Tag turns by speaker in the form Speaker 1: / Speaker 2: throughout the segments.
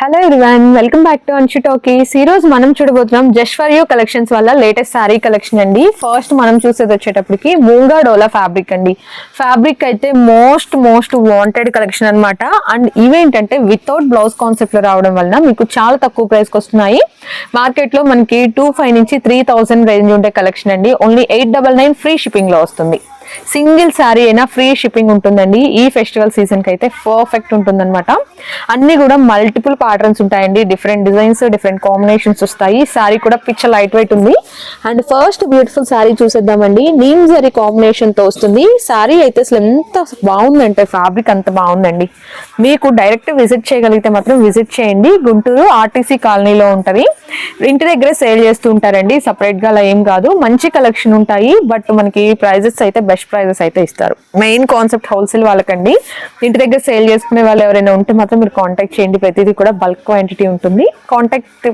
Speaker 1: Hello everyone welcome back to Anshu talkies ఈ రోజు మనం చూడబోతున్నాం జస్ట్ ఫర్ యూ కలెక్షన్స్ వల్ల లేటెస్ట్ శారీ కలెక్షన్ అండి. ఫస్ట్ మనం చూసేది వచ్చేటప్పటికి మూంగా డోలా ఫ్యాబ్రిక్ అండి. ఫ్యాబ్రిక్ అయితే మోస్ట్ మోస్ట్ వాంటెడ్ కలెక్షన్ అనమాట అండ్ ఇవేంటంటే వితౌట్ బ్లౌజ్ కాన్సెప్ట్లో రావడం వలన మీకు చాలా తక్కువ ప్రైస్కి వస్తున్నాయి. మార్కెట్లో మనకి టూ ఫైవ్ నుంచి త్రీ థౌసండ్ రేంజ్ ఉండే కలెక్షన్ అండి. Only eight double nine free షిప్పింగ్లో వస్తుంది. సింగిల్ శారీ అయినా ఫ్రీ షిప్పింగ్ ఉంటుందండి. ఈ ఫెస్టివల్ సీజన్కి అయితే పర్ఫెక్ట్ ఉంటుందన్నమాట. అన్ని కూడా మల్టిపుల్ ప్యాటర్న్స్ ఉంటాయండి. డిఫరెంట్ డిజైన్స్ డిఫరెంట్ కాంబినేషన్స్ వస్తాయి. శారీ కూడా పిచ్చ లైట్ వెయిట్ ఉంది. అండ్ ఫస్ట్ బ్యూటిఫుల్ శారీ చూసేద్దామండి. నీమ్ జరీ కాంబినేషన్తో వస్తుంది. శారీ అయితే అసలు ఎంత బాగుందంటే ఫ్యాబ్రిక్ అంత బాగుందండి. మీకు డైరెక్ట్ విజిట్ చేయగలిగితే మాత్రం విజిట్ చేయండి. గుంటూరు ఆర్టీసీ కాలనీలో ఉంటుంది. ఇంటి దగ్గరే సేల్ చేస్తూ ఉంటారండి. సపరేట్గా అలా ఏం కాదు. మంచి కలెక్షన్ ఉంటాయి. బట్ మనకి ప్రైజెస్ అయితే బెస్ట్ ప్రైజెస్ అయితే ఇస్తారు. మెయిన్ కాన్సెప్ట్ హోల్సేల్ వాళ్ళకండి. ఇంటి దగ్గర సేల్ చేసుకునే వాళ్ళు ఎవరైనా ఉంటే మాత్రం మీరు కాంటాక్ట్ చేయండి. ప్రతిదీ కూడా బల్క్ క్వాంటిటీ ఉంటుంది. కాంటాక్ట్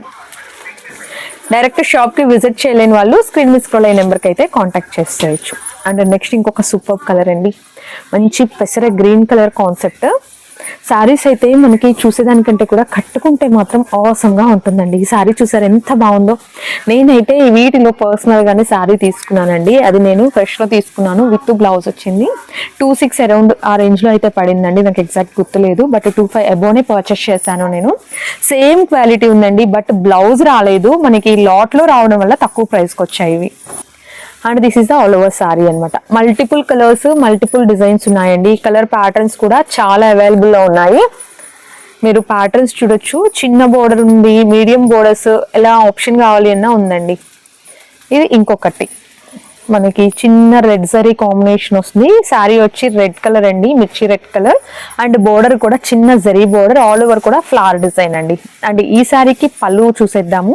Speaker 1: డైరెక్ట్ షాప్కి విజిట్ చేయలేని వాళ్ళు స్క్రీన్ మిస్ కాల్ అయ్యే నెంబర్కి అయితే కాంటాక్ట్ చేసేయచ్చు. అండ్ నెక్స్ట్ ఇంకొక సూపర్ కలర్ అండి. మంచి పెసర గ్రీన్ కలర్ కాన్సెప్ట్. శారీస్ అయితే మనకి చూసేదానికంటే కూడా కట్టుకుంటే మాత్రం అవసరంగా ఉంటుందండి. ఈ శారీ చూసారు ఎంత బాగుందో? నేనైతే వీటిలో పర్సనల్గానే శారీ తీసుకున్నానండి. అది నేను ఫ్రెష్లో తీసుకున్నాను. విత్ బ్లౌజ్ వచ్చింది. టూ సిక్స్ అరౌండ్ ఆ రేంజ్లో అయితే పడిందండి. నాకు ఎగ్జాక్ట్ గుర్తులేదు. బట్ టూ ఫైవ్ అబోనే పర్చేస్ చేశాను నేను. సేమ్ క్వాలిటీ ఉందండి. బట్ బ్లౌజ్ రాలేదు. మనకి లాట్లో రావడం వల్ల తక్కువ ప్రైస్కి వచ్చాయి ఇవి. And this is the all over sari అనమాట మల్టిపుల్ కలర్స్ మల్టిపుల్ డిజైన్స్ ఉన్నాయండి. కలర్ ప్యాటర్న్స్ కూడా చాలా అవైలబుల్లో ఉన్నాయి. మీరు ప్యాటర్న్స్ చూడొచ్చు. చిన్న బోర్డర్ ఉంది మీడియం బోర్డర్స్ ఎలా ఆప్షన్ కావాలి అన్నా ఉందండి. ఇది ఇంకొకటి. మనకి చిన్న రెడ్ జరీ కాంబినేషన్ వస్తుంది. శారీ వచ్చి రెడ్ కలర్ అండి మిర్చి రెడ్ కలర్ అండ్ బోర్డర్ కూడా చిన్న జరీ బోర్డర్ ఆల్ ఓవర్ కూడా ఫ్లవర్ డిజైన్ అండి. అండ్ ఈ శారీకి పళ్ళు చూసేద్దాము.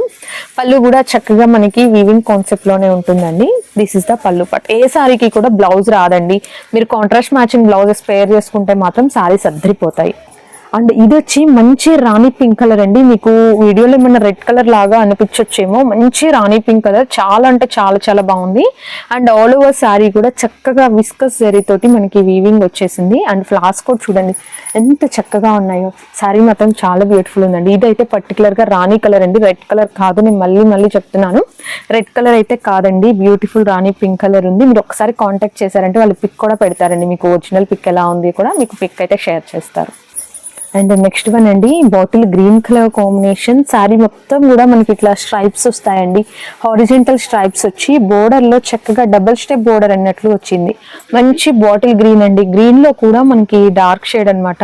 Speaker 1: పళ్ళు కూడా చక్కగా మనకి వీవింగ్ కాన్సెప్ట్లోనే ఉంటుందండి. దిస్ ఇస్ ద పళ్ళు పట్ ఏ శారీకి కూడా బ్లౌజ్ రాదండి. మీరు కాంట్రాస్ట్ మ్యాచింగ్ బ్లౌజెస్ పేర్ చేసుకుంటే మాత్రం శారీస్ అద్దరిపోతాయి. అండ్ ఇది వచ్చి మంచి రాణి పింక్ కలర్ అండి. మీకు వీడియోలో ఏమైనా రెడ్ కలర్ లాగా అనిపించొచ్చేమో మంచి రాణి పింక్ కలర్ చాలా అంటే చాలా చాలా బాగుంది. అండ్ ఆల్ ఓవర్ శారీ కూడా చక్కగా విస్కస్ జరీ తోటి మనకి వీవింగ్ వచ్చేసింది. అండ్ ఫ్లాస్ కూడా చూడండి ఎంత చక్కగా ఉన్నాయో. శారీ మాత్రం చాలా బ్యూటిఫుల్ ఉందండి. ఇదైతే పర్టికులర్గా రాణి కలర్ అండి. రెడ్ కలర్ కాదు నేను మళ్ళీ మళ్ళీ చెప్తున్నాను. రెడ్ కలర్ అయితే కాదండి. బ్యూటిఫుల్ రాణి పింక్ కలర్ ఉంది. మీరు ఒకసారి కాంటాక్ట్ చేశారంటే వాళ్ళు పిక్ కూడా పెడతారండి. మీకు ఒరిజినల్ పిక్ ఎలా ఉంది కూడా మీకు పిక్ అయితే షేర్ చేస్తారు. అండ్ నెక్స్ట్ వన్ అండి bottle green colour combination sari మొత్తం కూడా మనకి ఇట్లా స్ట్రైప్స్ వస్తాయండి. హారిజెంటల్ స్ట్రైప్స్ వచ్చి బోర్డర్లో చక్కగా డబల్ స్టెప్ బోర్డర్ అన్నట్లు వచ్చింది. మంచి బాటిల్ గ్రీన్ అండి. గ్రీన్లో కూడా మనకి డార్క్ షేడ్ అనమాట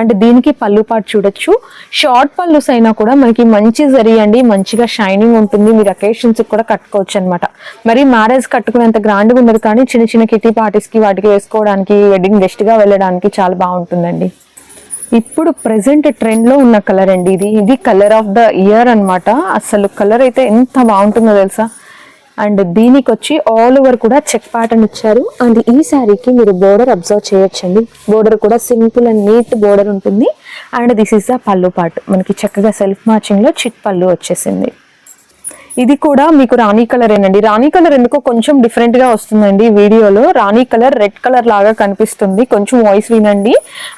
Speaker 1: అండ్ దీనికి పళ్ళు పాటు చూడొచ్చు. షార్ట్ పళ్ళుస్ అయినా కూడా మనకి మంచి జరి అండి. మంచిగా షైనింగ్ ఉంటుంది. మీరు అకేషన్స్ కూడా కట్టుకోవచ్చు అనమాట మరి మ్యారేజ్ కట్టుకునేంత గ్రాండ్గా ఉండదు కానీ చిన్న చిన్న కిటీ పార్టీస్కి వాటికి వేసుకోవడానికి వెడ్డింగ్ గెస్ట్గా వెళ్ళడానికి చాలా బాగుంటుందండి. ఇప్పుడు ప్రెసెంట్ ట్రెండ్లో ఉన్న కలర్ అండి ఇది. ఇది కలర్ ఆఫ్ ద ఇయర్ అనమాట అసలు కలర్ అయితే ఎంత బాగుంటుందో తెలుసా? అండ్ దీనికి వచ్చి ఆల్ ఓవర్ కూడా చెక్ ప్యాటర్న్ ఇచ్చారు. అండ్ ఈ శారీకి మీరు బోర్డర్ అబ్జర్వ్ చేయొచ్చండి. బోర్డర్ కూడా సింపుల్ అండ్ నీట్ బోర్డర్ ఉంటుంది. And this is the pallu part మనకి చక్కగా సెల్ఫ్ మ్యాచింగ్లో చిట్ పళ్ళు వచ్చేసింది. ఇది కూడా మీకు రాణి కలర్ ఏనండి. రాణి కలర్ ఎందుకో కొంచెం డిఫరెంట్గా వస్తుందండి వీడియోలో. రాణి కలర్ రెడ్ కలర్ లాగా కనిపిస్తుంది. కొంచెం వాయిస్ వినండి.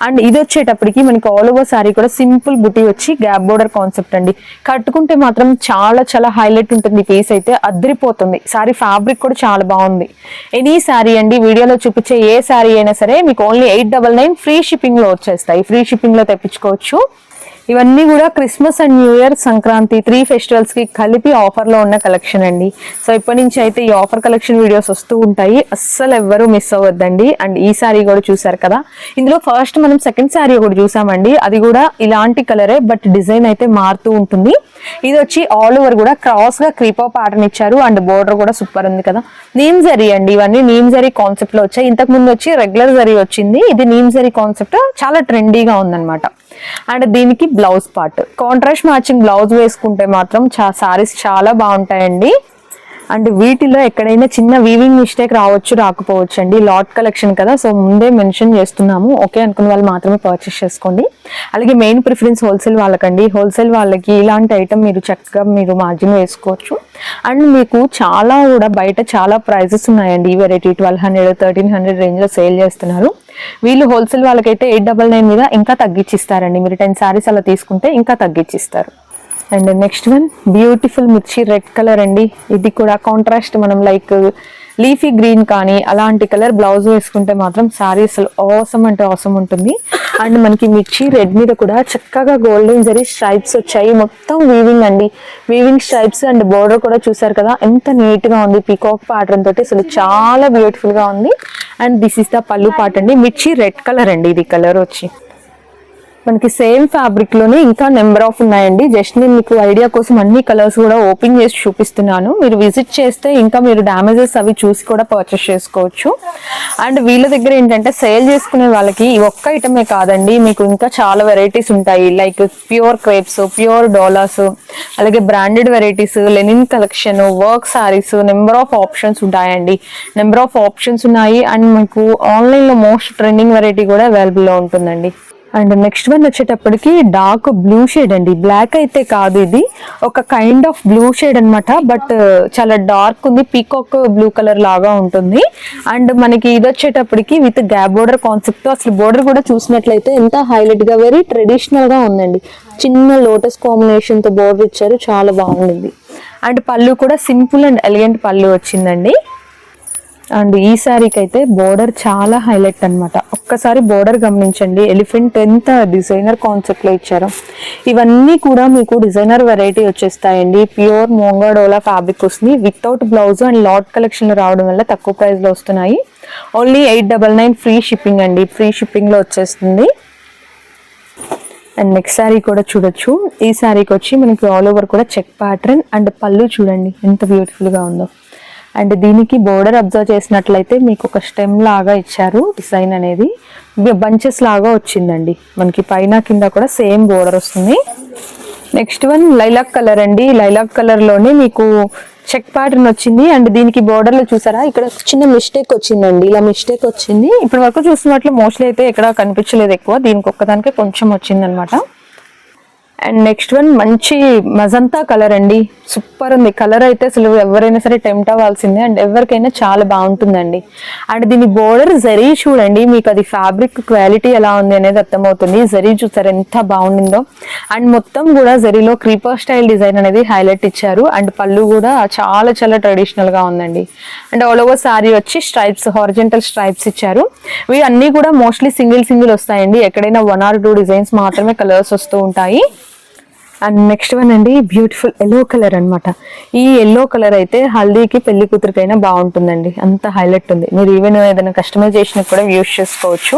Speaker 1: అండ్ ఇది వచ్చేటప్పటికి మనకి ఆల్ ఓవర్ సారీ కూడా సింపుల్ బుటీ వచ్చి గ్యాప్ బోర్డర్ కాన్సెప్ట్ అండి. కట్టుకుంటే మాత్రం చాలా చాలా హైలైట్ ఉంటుంది. పీస్ అయితే అద్దరిపోతుంది సారీ ఫ్యాబ్రిక్ కూడా చాలా బాగుంది. ఎనీ సారీ అండి వీడియోలో చూపించే ఏ సారీ అయినా సరే మీకు only eight double nine free షిప్పింగ్లో వచ్చేస్తాయి. ఫ్రీ షిప్పింగ్లో తెప్పించుకోవచ్చు. ఇవన్నీ కూడా Christmas and new year Sankranti three ఫెస్టివల్స్కి కలిపి ఆఫర్లో ఉన్న కలెక్షన్ అండి. సో ఇప్పటి నుంచి అయితే ఈ ఆఫర్ కలెక్షన్ వీడియోస్ వస్తూ ఉంటాయి. అస్సలు ఎవ్వరూ మిస్ అవ్వద్దండి. అండ్ ఈ సారీ కూడా చూసారు కదా. ఇందులో ఫస్ట్ మనం సెకండ్ శారీ ఒకటి చూసామండి. అది కూడా ఇలాంటి కలరే బట్ డిజైన్ అయితే మారుతూ ఉంటుంది. ఇది వచ్చి ఆల్ ఓవర్ కూడా క్రాస్గా క్రీపో ప్యాటర్న్ ఇచ్చారు. అండ్ బోర్డర్ కూడా సూపర్ ఉంది కదా. నీమ్ జరీ అండి ఇవన్నీ. నీమ్ జరీ కాన్సెప్ట్లో వచ్చాయి. ఇంతకు ముందు వచ్చి రెగ్యులర్ జరీ వచ్చింది. ఇది నీమ్ జరీ కాన్సెప్ట్ చాలా ట్రెండీగా ఉందన్నమాట. అండ్ దీనికి blouse part contrast matching blouse వేసుకుంటే మాత్రం చా సారీస్ చాలా బాగుంటాయండి. అండ్ వీటిలో ఎక్కడైనా చిన్న వీవింగ్ మిస్టేక్ రావచ్చు రాకపోవచ్చు అండి. లాట్ కలెక్షన్ కదా సో ముందే మెన్షన్ చేస్తున్నాము. ఓకే అనుకున్న వాళ్ళు మాత్రమే పర్చేస్ చేసుకోండి. అలాగే మెయిన్ ప్రిఫరెన్స్ హోల్సేల్ వాళ్ళకండి. హోల్సేల్ వాళ్ళకి ఇలాంటి ఐటమ్ మీరు చక్కగా మీరు మార్జిన్ వేసుకోవచ్చు. అండ్ మీకు చాలా కూడా బయట చాలా ప్రైజెస్ ఉన్నాయండి. ఈ variety twelve hundred thirteen hundred రేంజ్లో సేల్ చేస్తున్నారు. వీళ్ళు హోల్సేల్ వాళ్ళకైతే ఎయిట్ డబల్ నైన్ మీద ఇంకా తగ్గించిస్తారండి మీరు టెన్ శారీస్ అలా తీసుకుంటే ఇంకా తగ్గించిస్తారు and next one beautiful mirchi red colour అండి. ఇది కూడా కాంట్రాస్ట్ మనం లైక్ లీఫీ గ్రీన్ కానీ అలాంటి కలర్ బ్లౌజ్ వేసుకుంటే మాత్రం శారీ అసలు అవసరం అంటే అవసరం ఉంటుంది. అండ్ మనకి మిర్చి రెడ్ మీద కూడా చక్కగా గోల్డెన్ జరీ స్ట్రైప్స్ వచ్చాయి. మొత్తం వీవింగ్ అండి. వీవింగ్ స్ట్రైప్స్ అండ్ బోర్డర్ కూడా చూసారు కదా? ఎంత నీట్గా ఉంది. పీకాక్ ప్యాటర్న్ తోటి అసలు చాలా బ్యూటిఫుల్గా ఉంది. అండ్ దిస్ ఇస్ ద పళ్ళు పాట అండి. మిర్చి రెడ్ కలర్ అండి. ఇది కలర్ వచ్చి. మనకి సేమ్ ఫ్యాబ్రిక్లోనే ఇంకా నెంబర్ ఆఫ్ ఉన్నాయండి. జస్ట్ నేను మీకు ఐడియా కోసం అన్ని కలర్స్ కూడా ఓపెన్ చేసి చూపిస్తున్నాను. మీరు విజిట్ చేస్తే ఇంకా మీరు డ్యామేజెస్ అవి చూసి కూడా పర్చేస్ చేసుకోవచ్చు. అండ్ వీళ్ళ దగ్గర ఏంటంటే సేల్ చేసుకునే వాళ్ళకి ఈ ఒక్క ఐటమే కాదండి. మీకు ఇంకా చాలా వెరైటీస్ ఉంటాయి. Like pure crepes pure Dolas అలాగే branded varieties linen collection work saris number of options ఉంటాయండి. నెంబర్ ఆఫ్ ఆప్షన్స్ ఉన్నాయి. అండ్ మీకు ఆన్లైన్లో మోస్ట్ ట్రెండింగ్ వెరైటీ కూడా అవైలబుల్లో ఉంటుందండి. అండ్ నెక్స్ట్ వన్ వచ్చేటప్పటికి డార్క్ బ్లూ షేడ్ అండి. బ్లాక్ అయితే కాదు ఇది. ఒక కైండ్ ఆఫ్ బ్లూ షేడ్ అనమాట బట్ చాలా డార్క్ ఉంది. పీకాక్ బ్లూ కలర్ లాగా ఉంటుంది. అండ్ మనకి ఇది వచ్చేటప్పటికి విత్ గ్యాప్ బోర్డర్ కాన్సెప్ట్. అసలు బోర్డర్ కూడా చూసినట్లయితే ఎంత హైలైట్గా వెరీ ట్రెడిషనల్గా ఉందండి. చిన్న లోటస్ కాంబినేషన్తో బోర్డర్ ఇచ్చారు. చాలా బాగుంది. అండ్ పళ్ళు కూడా సింపుల్ అండ్ ఎలిగెంట్ పళ్ళు వచ్చిందండి. అండ్ ఈ శారీకి అయితే బోర్డర్ చాలా హైలైట్ అనమాట ఒక్కసారి బోర్డర్ గమనించండి. ఎలిఫెంట్ ఎంత డిజైనర్ కాన్సెప్ట్లో ఇచ్చారో. ఇవన్నీ కూడా మీకు డిజైనర్ వెరైటీ వచ్చేస్తాయండి. ప్యూర్ మోంగాడోలా ఫ్యాబ్రిక్ వస్తుంది వితౌట్ బ్లౌజ్ అండ్ లాట్ కలెక్షన్లు రావడం వల్ల తక్కువ ప్రైస్లో వస్తున్నాయి. Only eight double nine free shipping అండి. ఫ్రీ షిప్పింగ్లో వచ్చేస్తుంది. అండ్ నెక్స్ట్ శారీ కూడా చూడొచ్చు. ఈ శారీకి వచ్చి మనకి ఆల్ ఓవర్ కూడా చెక్ ప్యాటర్న్ అండ్ పళ్ళు చూడండి. ఎంత బ్యూటిఫుల్గా ఉందో. అండ్ దీనికి బోర్డర్ అబ్జర్వ్ చేసినట్లయితే మీకు ఒక స్టెమ్ లాగా ఇచ్చారు డిజైన్ అనేది. బంచెస్ లాగా వచ్చిందండి. మనకి పైన కింద కూడా సేమ్ బోర్డర్ వస్తుంది. నెక్స్ట్ వన్ లైలాక్ కలర్ అండి. లైలాక్ కలర్లోనే మీకు చెక్ ప్యాటర్న్ వచ్చింది. అండ్ దీనికి బోర్డర్లో చూసారా? ఇక్కడ చిన్న మిస్టేక్ వచ్చిందండి. ఇలా మిస్టేక్ వచ్చింది. ఇప్పటి వరకు చూసినట్లు మోస్ట్లీ అయితే ఎక్కడ కనిపించలేదు ఎక్కువ. దీనికి ఒక్కదానికే కొంచెం వచ్చిందనమాట. అండ్ నెక్స్ట్ వన్ మంచి మజంతా కలర్ అండి. సూపర్ ఉంది. కలర్ అయితే అసలు ఎవరైనా సరే టెంప్ట్ అవ్వాల్సిందే. అండ్ ఎవరికైనా చాలా బాగుంటుందండి. అండ్ దీని బోర్డర్ జరీ చూడండి. మీకు అది ఫ్యాబ్రిక్ క్వాలిటీ ఎలా ఉంది అనేది అర్థమవుతుంది. జరీ చూసారు ఎంత బాగుండిందో. అండ్ మొత్తం కూడా జరీలో క్రీపర్ స్టైల్ డిజైన్ అనేది హైలైట్ ఇచ్చారు. అండ్ పళ్ళు కూడా చాలా చాలా ట్రెడిషనల్గా ఉందండి. అండ్ ఆల్ ఓవర్ సారీ వచ్చి స్ట్రైప్స్ హారిజెంటల్ స్ట్రైప్స్ ఇచ్చారు. ఇవి అన్నీ కూడా మోస్ట్లీ సింగిల్ సింగిల్ వస్తాయండి. ఎక్కడైనా వన్ ఆర్ టూ డిజైన్స్ మాత్రమే కలర్స్ వస్తూ ఉంటాయి. అండ్ నెక్స్ట్ వన్ అండి బ్యూటిఫుల్ ఎల్లో కలర్ అనమాట ఈ ఎల్లో కలర్ అయితే హల్దీకి పెళ్ళి కూతురికైనా బాగుంటుందండి. అంత హైలైట్ ఉంది. మీరు ఈవెన్ ఏదైనా కస్టమైజ్ చేసినా కూడా యూస్ చేసుకోవచ్చు.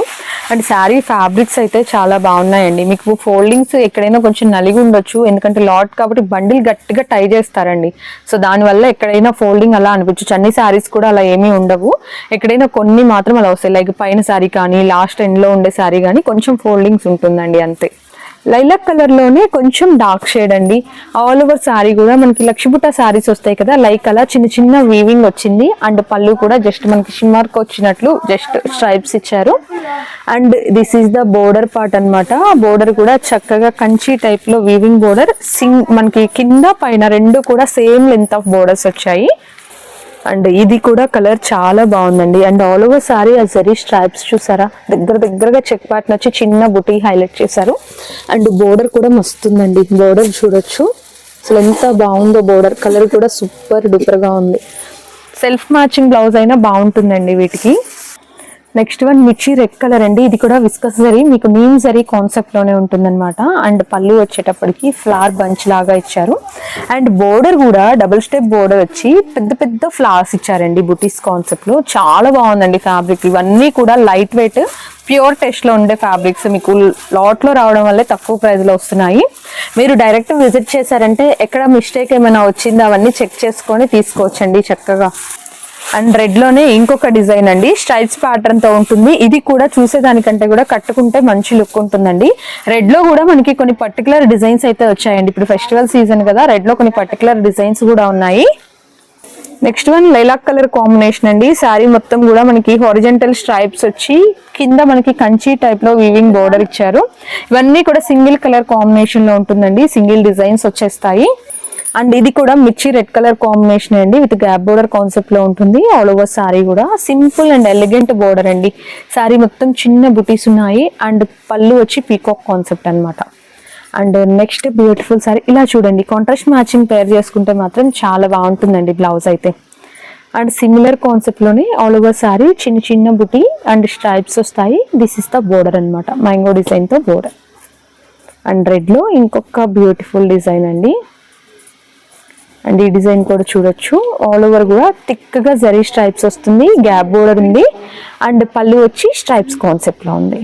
Speaker 1: అండ్ శారీ ఫ్యాబ్రిక్స్ అయితే చాలా బాగున్నాయండి. మీకు ఫోల్డింగ్స్ ఎక్కడైనా కొంచెం నలిగి ఉండొచ్చు. ఎందుకంటే లాట్ కాబట్టి బండిల్ గట్టిగా టై చేస్తారండి. సో దానివల్ల ఎక్కడైనా ఫోల్డింగ్ అలా అనిపించచ్చు. అన్ని శారీస్ కూడా అలా ఏమీ ఉండవు. ఎక్కడైనా కొన్ని మాత్రం అలా వస్తాయి. లైక్ పైన శారీ కానీ లాస్ట్ ఎండ్లో ఉండే శారీ కానీ కొంచెం ఫోల్డింగ్స్ ఉంటుందండి అంతే. లైలాక్ కలర్లోనే కొంచెం డార్క్ షేడ్ అండి. ఆల్ ఓవర్ సారీ కూడా మనకి లక్ష్మీపుట్ట సారీస్ వస్తాయి కదా లైక్ అలా చిన్న చిన్న వీవింగ్ వచ్చింది. అండ్ పళ్ళు కూడా జస్ట్ మనకి షిమ్మార్క్ వచ్చినట్లు జస్ట్ స్ట్రైప్స్ ఇచ్చారు. And this is the border part అనమాట బోర్డర్ కూడా చక్కగా కంచి టైప్లో వీవింగ్ బోర్డర్ సింగ్ మనకి కింద పైన రెండు కూడా సేమ్ లెంత్ ఆఫ్ బోర్డర్స్ వచ్చాయి. అండ్ ఇది కూడా కలర్ చాలా బాగుందండి. అండ్ ఆల్ ఓవర్ సారీ ఆ జరీ స్ట్రైప్స్ చూసారా? దగ్గర దగ్గరగా చెక్ ప్యాటర్న్ వచ్చి చిన్న బుటీ హైలైట్ చేశారు. అండ్ బోర్డర్ కూడా మస్తుందండి. బోర్డర్ చూడొచ్చు. అసలు ఎంత బాగుందో బోర్డర్ కలర్ కూడా సూపర్ డూపర్గా ఉంది. సెల్ఫ్ మ్యాచింగ్ బ్లౌజ్ అయినా బాగుంటుందండి వీటికి. నెక్స్ట్ వన్ మిర్చి రెడ్ కలర్ అండి. ఇది కూడా విస్కస్ జరీ. మీకు మీన్ జరీ కాన్సెప్ట్లోనే ఉంటుందన్నమాట. అండ్ పళ్ళు వచ్చేటప్పటికి ఫ్లవర్ బంచ్ లాగా ఇచ్చారు. అండ్ బోర్డర్ కూడా డబుల్ స్టెప్ బోర్డర్ వచ్చి పెద్ద పెద్ద ఫ్లవర్స్ ఇచ్చారండి బుటీస్ కాన్సెప్ట్లో. చాలా బాగుందండి ఫ్యాబ్రిక్ ఇవన్నీ కూడా లైట్ వెయిట్ ప్యూర్ టెస్ట్లో ఉండే ఫ్యాబ్రిక్స్ మీకు లాట్లో రావడం వల్లే తక్కువ ప్రైజ్లో వస్తున్నాయి. మీరు డైరెక్ట్ విజిట్ చేశారంటే ఎక్కడ మిస్టేక్ ఏమైనా వచ్చిందో అవన్నీ చెక్ చేసుకొని తీసుకోవచ్చండి చక్కగా. అండ్ రెడ్లోనే ఇంకొక డిజైన్ అండి. స్ట్రైప్స్ ప్యాటర్న్తో ఉంటుంది. ఇది కూడా చూసేదానికంటే కూడా కట్టుకుంటే మంచి లుక్ ఉంటుందండి. రెడ్లో కూడా మనకి కొన్ని పర్టికులర్ డిజైన్స్ అయితే వచ్చాయండి. ఇప్పుడు ఫెస్టివల్ సీజన్ కదా రెడ్లో కొన్ని పర్టికులర్ డిజైన్స్ కూడా ఉన్నాయి. Next one lilac colour combination అండి. శారీ మొత్తం కూడా మనకి హారిజెంటల్ స్ట్రైప్స్ వచ్చి కింద మనకి కంచి టైప్లో వీవింగ్ బోర్డర్ ఇచ్చారు. ఇవన్నీ కూడా సింగిల్ కలర్ కాంబినేషన్లో ఉంటుందండి. సింగిల్ డిజైన్స్ వచ్చేస్తాయి. అండ్ ఇది కూడా మిర్చి రెడ్ కలర్ కాంబినేషన్ అండి విత్ గ్యాప్ బోర్డర్ కాన్సెప్ట్లో ఉంటుంది. ఆల్ ఓవర్ సారీ కూడా. సింపుల్ అండ్ ఎలిగెంట్ బోర్డర్ అండి. సారీ మొత్తం చిన్న బుటీస్ ఉన్నాయి. అండ్ పళ్ళు వచ్చి పీకాక్ కాన్సెప్ట్ అనమాట అండ్ నెక్స్ట్ బ్యూటిఫుల్ సారీ ఇలా చూడండి. కాంట్రాస్ట్ మ్యాచింగ్ పేర్ చేసుకుంటే మాత్రం చాలా బాగుంటుందండి బ్లౌజ్ అయితే. అండ్ సిమిలర్ కాన్సెప్ట్లోనే ఆల్ ఓవర్ సారీ చిన్న చిన్న బుటీ అండ్ స్ట్రైప్స్ వస్తాయి. దిస్ ఇస్ ద బోర్డర్ అనమాట మ్యాంగో డిజైన్తో బోర్డర్ అండ్ రెడ్లో ఇంకొక బ్యూటిఫుల్ డిజైన్ అండి. అండ్ ఈ డిజైన్ కూడా చూడొచ్చు. ఆల్ ఓవర్ కూడా థిక్గా జరీ స్ట్రైప్స్ వస్తుంది. గ్యాప్ బోర్డర్ ఉంది. అండ్ పళ్ళు వచ్చి స్ట్రైప్స్ కాన్సెప్ట్లో ఉంది.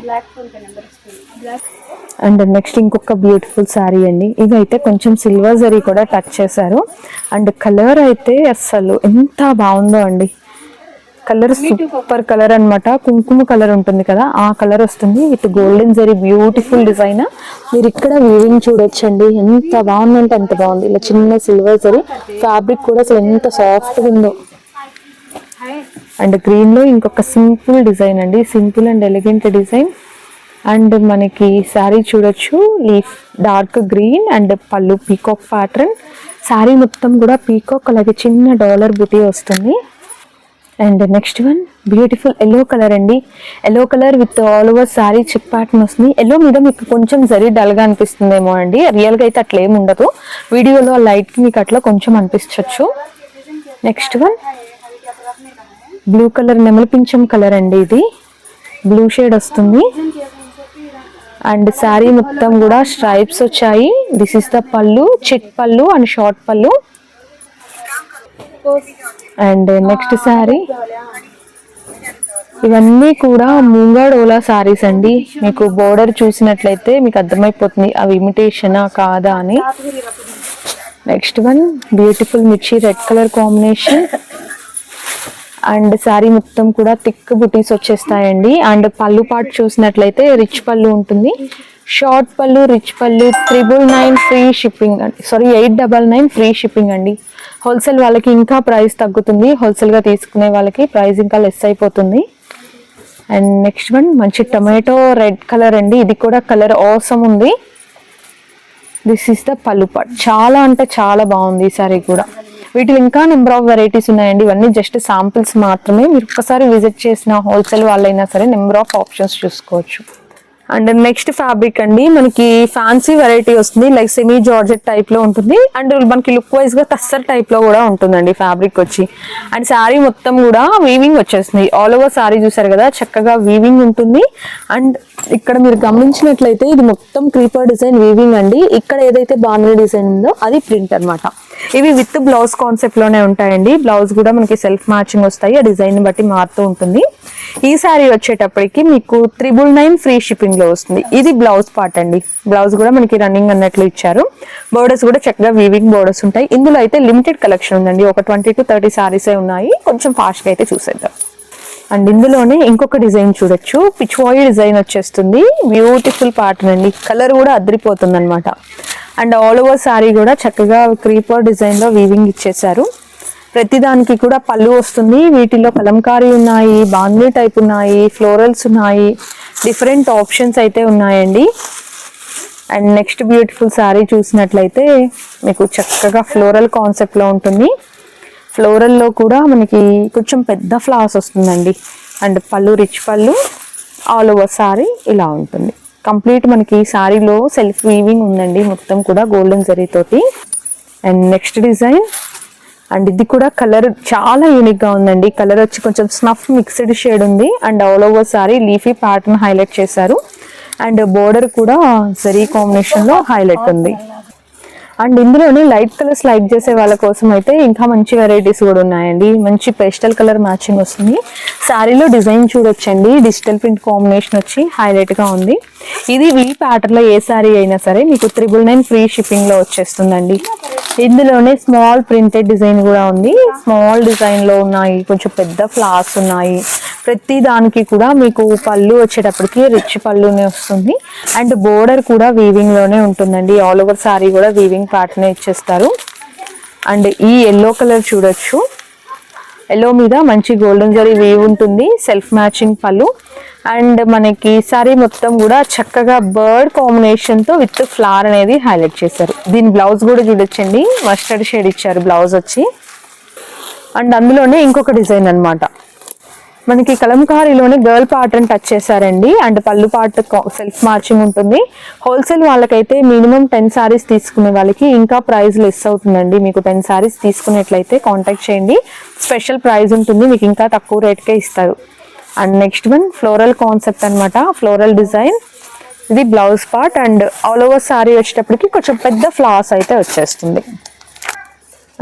Speaker 1: అండ్ నెక్స్ట్ ఇంకొక బ్యూటిఫుల్ శారీ అండి. ఇదైతే కొంచెం సిల్వర్ జరీ కూడా టచ్ చేశారు. అండ్ కలర్ అయితే అస్సలు ఎంత బాగుందో అండి. కలర్ సూపర్ కలర్ అనమాట కుంకుమ కలర్ ఉంటుంది కదా ఆ కలర్ వస్తుంది. ఇటు గోల్డెన్ జరీ బ్యూటిఫుల్ డిజైన్ మీరు ఇక్కడ వీవింగ్ చూడొచ్చండి. ఎంత బాగుందంటే అంత బాగుంది. ఇలా చిన్న సిల్వర్ జరీ ఫ్యాబ్రిక్ కూడా అసలు ఎంత సాఫ్ట్గా ఉందో. అండ్ గ్రీన్లో ఇంకొక సింపుల్ డిజైన్ అండి. Simple and elegant design and మనకి శారీ చూడొచ్చు. Leaf dark green and pallu peacock pattern sari మొత్తం కూడా పీకాక్ అలాగే చిన్న డాలర్ బుటీ వస్తుంది. And next one beautiful yellow colour అండి. Yellow colour with all over sari chic pattern వస్తుంది. ఎల్లో మీద మీకు కొంచెం జరీ డల్గా అనిపిస్తుందేమో అండి. రియల్గా అయితే అట్లా ఏమి ఉండదు. వీడియోలో లైట్కి మీకు అట్లా కొంచెం అనిపించవచ్చు నెక్స్ట్ వన్ బ్లూ కలర్ నెమలి పింఛం కలర్ అండి ఇది. బ్లూ షేడ్ వస్తుంది. అండ్ శారీ మొత్తం కూడా స్ట్రైప్స్ వచ్చాయి. దిస్ ఇస్ ద పళ్ళు chit pallu and short pallu and next sari ఇవన్నీ కూడా ముంగా డోలా సారీస్ అండి. మీకు బోర్డర్ చూసినట్లయితే మీకు అర్థమైపోతుంది అవి ఇమిటేషనా కాదా అని. నెక్స్ట్ వన్ బ్యూటిఫుల్ మిర్చి red colour combination and sari మొత్తం కూడా థిక్ బుటీస్ వచ్చేస్తాయండి. అండ్ పళ్ళు పాటు చూసినట్లయితే రిచ్ పళ్ళు ఉంటుంది. Short pallu rich pallu triple nine free shipping అండి. Sorry eight double nine free shipping అండి. హోల్సేల్ వాళ్ళకి ఇంకా ప్రైస్ తగ్గుతుంది. హోల్సేల్గా తీసుకునే వాళ్ళకి ప్రైస్ ఇంకా లెస్ అయిపోతుంది. అండ్ నెక్స్ట్ వన్ మంచి టొమాటో రెడ్ కలర్ అండి. ఇది కూడా కలర్ అవసరం ఉంది. దిస్ ఈస్ ద పళ్ళు పాట్ చాలా అంటే చాలా బాగుంది ఈ సారీ కూడా. వీటిలో ఇంకా నెంబర్ ఆఫ్ వెరైటీస్ ఉన్నాయండి. ఇవన్నీ జస్ట్ శాంపిల్స్ మాత్రమే. మీరు ఒక్కసారి విజిట్ చేసిన హోల్సేల్ వాళ్ళైనా సరే నెంబర్ ఆఫ్ ఆప్షన్స్ చూసుకోవచ్చు. అండ్ నెక్స్ట్ ఫ్యాబ్రిక్ అండి మనకి ఫ్యాన్సీ వెరైటీ వస్తుంది లైక్ సెమీ జార్జెట్ టైప్లో ఉంటుంది. అండ్ మనకి లుక్ వైజ్గా టస్సర్ టైప్లో కూడా ఉంటుందండి ఫ్యాబ్రిక్ వచ్చి. అండ్ శారీ మొత్తం కూడా వీవింగ్ వచ్చేస్తుంది. ఆల్ ఓవర్ శారీ చూసారు కదా చక్కగా వీవింగ్ ఉంటుంది. అండ్ ఇక్కడ మీరు గమనించినట్లయితే ఇది మొత్తం క్రీపర్ డిజైన్ వీవింగ్ అండి. ఇక్కడ ఏదైతే బాండ్రీ డిజైన్ ఉందో అది ప్రింట్ అనమాట ఇవి విత్ బ్లౌజ్ కాన్సెప్ట్లోనే ఉంటాయండి. బ్లౌజ్ కూడా మనకి సెల్ఫ్ మ్యాచింగ్ వస్తాయి. ఆ డిజైన్ బట్టి మారుతూ ఉంటుంది. ఈ సారీ వచ్చేటప్పటికి మీకు త్రిబుల్ నైన్ ఫ్రీ షిప్పింగ్లో వస్తుంది. ఇది బ్లౌజ్ పార్ట్ అండి. బ్లౌజ్ కూడా మనకి రన్నింగ్ అన్నట్లు ఇచ్చారు. బోర్డర్స్ కూడా చక్కగా వీవింగ్ బోర్డర్స్ ఉంటాయి. ఇందులో అయితే లిమిటెడ్ కలెక్షన్ ఉందండి. ఒక ట్వంటీ టు థర్టీ శారీసే ఉన్నాయి. కొంచెం ఫాస్ట్గా అయితే చూసేద్దాం. అండ్ ఇందులోనే ఇంకొక డిజైన్ చూడొచ్చు. పిచ్వాయి డిజైన్ వచ్చేస్తుంది. బ్యూటిఫుల్ ప్యాటర్న్ అండి. కలర్ కూడా అదిరిపోతుంది అనమాట అండ్ ఆల్ ఓవర్ శారీ కూడా చక్కగా క్రీపర్ డిజైన్లో వీవింగ్ ఇచ్చేసారు ప్రతిదానికి కూడా పళ్ళు వస్తుంది. వీటిలో కలంకారీ ఉన్నాయి బాందీ టైప్ ఉన్నాయి ఫ్లోరల్స్ ఉన్నాయి. డిఫరెంట్ ఆప్షన్స్ అయితే ఉన్నాయండి. అండ్ నెక్స్ట్ బ్యూటిఫుల్ శారీ చూసినట్లయితే మీకు చక్కగా ఫ్లోరల్ కాన్సెప్ట్లో ఉంటుంది. ఫ్లోరల్లో కూడా మనకి కొంచెం పెద్ద ఫ్లవర్స్ వస్తుందండి. అండ్ పళ్ళు రిచ్ పళ్ళు ఆల్ ఓవర్ శారీ ఇలా ఉంటుంది. కంప్లీట్ మనకి సారీలో సెల్ఫ్ వీవింగ్ ఉందండి. మొత్తం కూడా గోల్డెన్ జరీతోటి అండ్ నెక్స్ట్ డిజైన్ అండ్ ఇది కూడా కలర్ చాలా యూనిక్గా ఉందండి. కలర్ వచ్చి కొంచెం స్నఫ్ మిక్స్డ్ షేడ్ ఉంది. And all over sari leafy pattern highlight చేశారు. అండ్ బోర్డర్ కూడా జరీ కాంబినేషన్లో హైలైట్ ఉంది. అండ్ ఇందులోనే లైట్ కలర్స్ లైక్ చేసే వాళ్ళ కోసం అయితే ఇంకా మంచి వెరైటీస్ కూడా ఉన్నాయండి. మంచి పేస్టల్ కలర్ మ్యాచింగ్ వస్తుంది. శారీలో డిజైన్ చూడొచ్చండి. డిజిటల్ ప్రింట్ కాంబినేషన్ వచ్చి హైలైట్గా ఉంది. ఇది వీ ప్యాటర్న్లో ఏ శారీ అయినా సరే మీకు త్రిబుల్ నైన్ ఫ్రీ షిప్పింగ్లో వచ్చేస్తుందండి. ఇందులోనే స్మాల్ ప్రింటెడ్ డిజైన్ కూడా ఉంది. స్మాల్ డిజైన్లో ఉన్నాయి కొంచెం పెద్ద ఫ్లవర్స్ ఉన్నాయి. ప్రతి దానికి కూడా మీకు పళ్ళు వచ్చేటప్పటికి రిచ్ పళ్ళునే వస్తుంది. అండ్ బోర్డర్ కూడా వీవింగ్లోనే ఉంటుందండి. ఆల్ ఓవర్ సారీ కూడా వీవింగ్ ప్యాటర్న్ ఇచ్చేస్తారు. అండ్ ఈ ఎల్లో కలర్ చూడొచ్చు. ఎల్లో మీద మంచి గోల్డెన్ జరీ వేవ్ ఉంటుంది సెల్ఫ్ మ్యాచింగ్ పళ్ళు. అండ్ మనకి సారీ మొత్తం కూడా చక్కగా బర్డ్ కాంబినేషన్తో విత్ ఫ్లవర్ అనేది హైలైట్ చేశారు. దీని బ్లౌజ్ కూడా చూడొచ్చండి. మస్టర్డ్ షేడ్ ఇచ్చారు బ్లౌజ్ వచ్చి. అండ్ అందులోనే ఇంకొక డిజైన్ అనమాట మనకి కలంకారీలోనే గర్ల్ పార్ట్ టచ్ చేశారండి. అండ్ పళ్ళు పార్ట్ సెల్ఫ్ మార్చింగ్ ఉంటుంది. హోల్సేల్ వాళ్ళకైతే మినిమం టెన్ శారీస్ తీసుకునే వాళ్ళకి ఇంకా ప్రైస్ లెస్ అవుతుందండి. మీకు టెన్ శారీస్ తీసుకున్నట్లయితే కాంటాక్ట్ చేయండి. స్పెషల్ ప్రైస్ ఉంటుంది. మీకు ఇంకా తక్కువ రేట్కే ఇస్తారు. And next one floral concept అనమాట ఫ్లోరల్ డిజైన్ ఇది blouse part and all over sari వచ్చేటప్పటికి కొంచెం పెద్ద ఫ్లాస్ అయితే వచ్చేస్తుంది.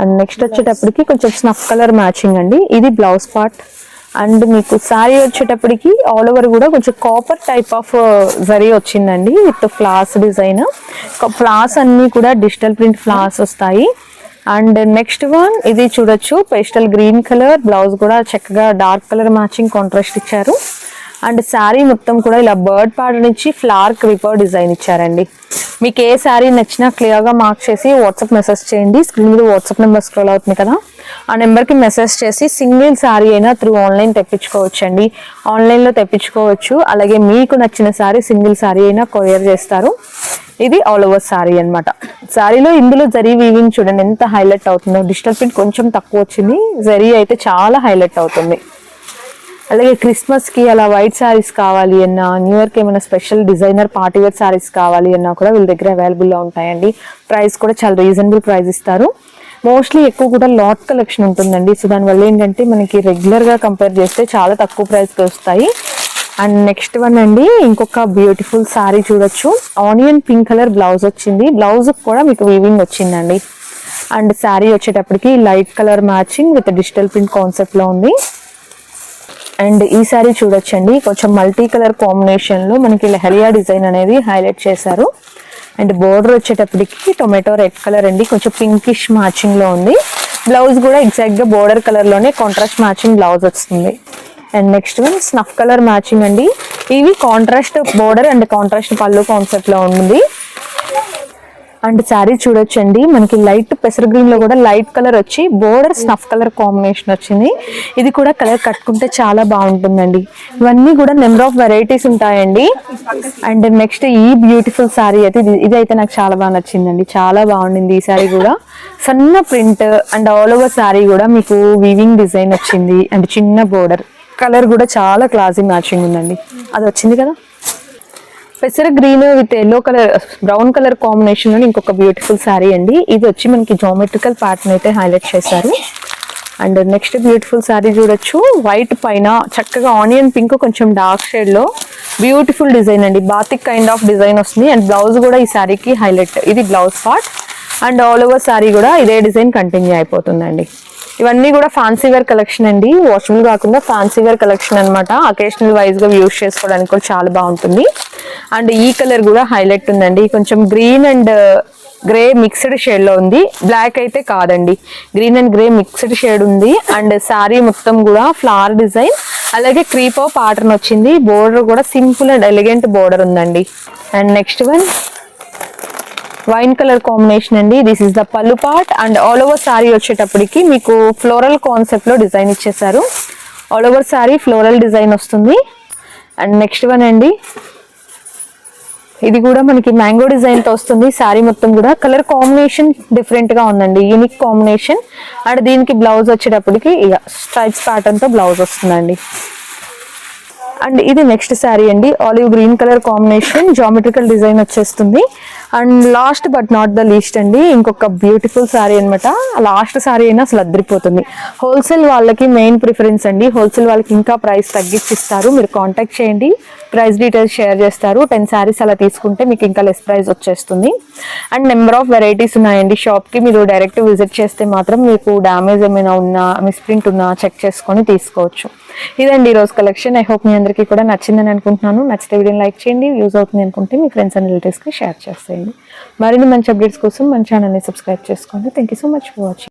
Speaker 1: అండ్ నెక్స్ట్ వచ్చేటప్పటికి కొంచెం స్నఫ్ కలర్ మ్యాచింగ్ అండి. ఇది బ్లౌజ్ పార్ట్ అండ్ మీకు శారీ వచ్చేటప్పటికి ఆల్ ఓవర్ కూడా కొంచెం కాపర్ టైప్ ఆఫ్ జరీ వచ్చిందండి విత్ ఫ్లాస్ డిజైన్. ఫ్లాస్ అన్నీ కూడా డిజిటల్ ప్రింట్ ఫ్లాస్ వస్తాయి. అండ్ నెక్స్ట్ వన్ ఇది చూడొచ్చు పేస్టల్ గ్రీన్ కలర్ బ్లౌజ్ కూడా చక్కగా డార్క్ కలర్ మ్యాచింగ్ కాంట్రాస్ట్ ఇచ్చారు. అండ్ శారీ మొత్తం కూడా ఇలా బర్డ్ ప్యాటర్న్ ఇచ్చి ఫ్లవర్ క్రీపర్ డిజైన్ ఇచ్చారండి. మీకు ఏ శారీ నచ్చినా క్లియర్గా మార్క్ చేసి వాట్సాప్ మెసేజ్ చేయండి. స్క్రీన్ మీద వాట్సాప్ నెంబర్ స్క్రోల్ అవుతుంది కదా. ఆ నెంబర్కి మెసేజ్ చేసి సింగిల్ శారీ అయినా త్రూ ఆన్లైన్ తెప్పించుకోవచ్చు అండి ఆన్లైన్లో తెప్పించుకోవచ్చు. అలాగే మీకు నచ్చిన శారీ సింగిల్ శారీ అయినా కొరియర్ చేస్తారు. ఇది ఆల్ ఓవర్ శారీ అనమాట శారీలో ఇందులో జరీ వీవింగ్ చూడండి ఎంత హైలైట్ అవుతుందో. డిజిటల్ ప్రింట్ కొంచెం తక్కువ వచ్చింది. జరీ అయితే చాలా హైలైట్ అవుతుంది. అలాగే క్రిస్మస్కి అలా వైట్ శారీస్ కావాలి అన్నా న్యూ ఇయర్కి ఏమైనా special designer party wear saris కావాలి అన్నా కూడా వీళ్ళ దగ్గర అవైలబుల్లో ఉంటాయండి. ప్రైస్ కూడా చాలా రీజనబుల్ ప్రైస్ ఇస్తారు. మోస్ట్లీ ఎక్కువ కూడా లాట్ కలెక్షన్ ఉంటుందండి. సో దానివల్ల ఏంటంటే మనకి రెగ్యులర్గా కంపేర్ చేస్తే చాలా తక్కువ ప్రైస్కి వస్తాయి. అండ్ నెక్స్ట్ వన్ అండి ఇంకొక బ్యూటిఫుల్ శారీ చూడొచ్చు. ఆనియన్ పింక్ కలర్ బ్లౌజ్ వచ్చింది. బ్లౌజ్ కూడా మీకు వీవింగ్ వచ్చిందండి. అండ్ శారీ వచ్చేటప్పటికి light colour matching with digital print కాన్సెప్ట్లో ఉంది. అండ్ ఈ సారీ చూడొచ్చండి. కొంచెం మల్టీ కలర్ కాంబినేషన్లో మనకి లెహరియా డిజైన్ అనేది హైలైట్ చేశారు. అండ్ బోర్డర్ వచ్చేటప్పటికి టొమాటో రెడ్ కలర్ అండి. కొంచెం పింకిష్ మ్యాచింగ్లో ఉంది. బ్లౌజ్ కూడా ఎగ్జాక్ట్గా బోర్డర్ కలర్లోనే కాంట్రాస్ట్ మ్యాచింగ్ బ్లౌజ్ వస్తుంది. And next one snuff colour matching అండి. ఇవి కాంట్రాస్ట్ బోర్డర్ అండ్ కాంట్రాస్ట్ పళ్ళు కాన్సెప్ట్లో ఉంది. అండ్ శారీ చూడొచ్చండి. మనకి లైట్ పెసర గ్రీన్లో కూడా లైట్ కలర్ వచ్చి బోర్డర్ స్నఫ్ కలర్ కాంబినేషన్ వచ్చింది. ఇది కూడా కలర్ కట్టుకుంటే చాలా బాగుంటుందండి. ఇవన్నీ కూడా నెంబర్ ఆఫ్ వెరైటీస్ ఉంటాయండి. అండ్ నెక్స్ట్ ఈ బ్యూటిఫుల్ శారీ అయితే ఇది ఇది అయితే నాకు చాలా బాగా నచ్చిందండి. చాలా బాగుండింది ఈ శారీ కూడా. సన్న print and all over sari కూడా మీకు వీవింగ్ డిజైన్ వచ్చింది. అండ్ చిన్న బోర్డర్ కలర్ కూడా చాలా క్లాసీ మ్యాచింగ్ ఉందండి. అది వచ్చింది కదా? పెసర green with yellow colour brown colour కాంబినేషన్లో ఇంకొక బ్యూటిఫుల్ శారీ అండి. ఇది వచ్చి మనకి జామెట్రికల్ ప్యాటర్న్ అయితే హైలైట్ చేశారు. అండ్ నెక్స్ట్ బ్యూటిఫుల్ శారీ చూడొచ్చు. వైట్ పైన చక్కగా ఆనియన్ పింక్ కొంచెం డార్క్ షేడ్లో బ్యూటిఫుల్ డిజైన్ అండి. బాతిక్ కైండ్ ఆఫ్ డిజైన్ వస్తుంది. అండ్ బ్లౌజ్ కూడా ఈ శారీకి హైలైట్ ఇది blouse part and all over sari కూడా ఇదే డిజైన్ కంటిన్యూ అయిపోతుందండి. ఇవన్నీ కూడా ఫ్యాన్సీ వేర్ కలెక్షన్ అండి. వాషబుల్ కాకుండా ఫ్యాన్సీ వేర్ కలెక్షన్ అనమాట అకేషనల్ వైజ్గా యూజ్ యూస్ చేసుకోవడానికి కూడా చాలా బాగుంటుంది. అండ్ ఈ కలర్ కూడా హైలైట్ ఉందండి. కొంచెం గ్రీన్ అండ్ గ్రే మిక్స్డ్ షేడ్లో ఉంది. బ్లాక్ అయితే కాదండి. Green and grey mixed shade ఉంది. అండ్ శారీ మొత్తం కూడా ఫ్లవర్ డిజైన్ అలాగే క్రీపో ప్యాటర్న్ వచ్చింది. బోర్డర్ కూడా సింపుల్ అండ్ ఎలిగెంట్ బోర్డర్ ఉందండి. And next one wine colour combination అండి. This is the pallu part and all over sari వచ్చేటప్పటికి మీకు ఫ్లోరల్ కాన్సెప్ట్లో డిజైన్ ఇచ్చేసారు all over sari floral design వస్తుంది. అండ్ నెక్స్ట్ వన్ అండి ఇది కూడా మనకి మ్యాంగో డిజైన్తో వస్తుంది. శారీ మొత్తం కూడా కలర్ కాంబినేషన్ డిఫరెంట్గా ఉందండి. Unique combination. అండ్ దీనికి బ్లౌజ్ వచ్చేటప్పటికి ఇక స్ట్రైప్స్ ప్యాటర్న్తో బ్లౌజ్ వస్తుందండి. అండ్ ఇది నెక్స్ట్ శారీ అండి. Olive green colour combination. Geometrical design వచ్చేస్తుంది. And last but not the least అండి ఇంకొక బ్యూటిఫుల్ శారీ అనమాట లాస్ట్ శారీ అయినా అసలు అద్దరిపోతుంది హోల్సేల్ వాళ్ళకి మెయిన్ ప్రిఫరెన్స్ అండి హోల్సేల్ వాళ్ళకి ఇంకా ప్రైస్ తగ్గించిస్తారు. మీరు కాంటాక్ట్ చేయండి ప్రైస్ డీటెయిల్స్ షేర్ చేస్తారు. టెన్ శారీస్ అలా తీసుకుంటే మీకు ఇంకా లెస్ ప్రైస్ వచ్చేస్తుంది. అండ్ నెంబర్ ఆఫ్ వెరైటీస్ ఉన్నాయండి. షాప్కి మీరు డైరెక్ట్ విజిట్ చేస్తే మాత్రం మీకు డ్యామేజ్ ఏమైనా ఉన్నా మిస్ప్రింట్ ఉన్నా చెక్ చేసుకొని తీసుకోవచ్చు. ఇదండి ఈరోజు కలెక్షన్. ఐ హోప్ మీ అందరికీ కూడా నచ్చిందని అనుకుంటున్నాను. నచ్చితే వీడియోని లైక్ చేయండి. యూజ్ అవుతుంది అనుకుంటే మీ ఫ్రెండ్స్ అండ్ రిలేటివ్స్కి షేర్ చేసేయండి. మరిన్ని మంచి అప్డేట్స్ కోసం మన ఛానల్ని సబ్స్క్రైబ్ చేసుకోండి. Thank you so much for watching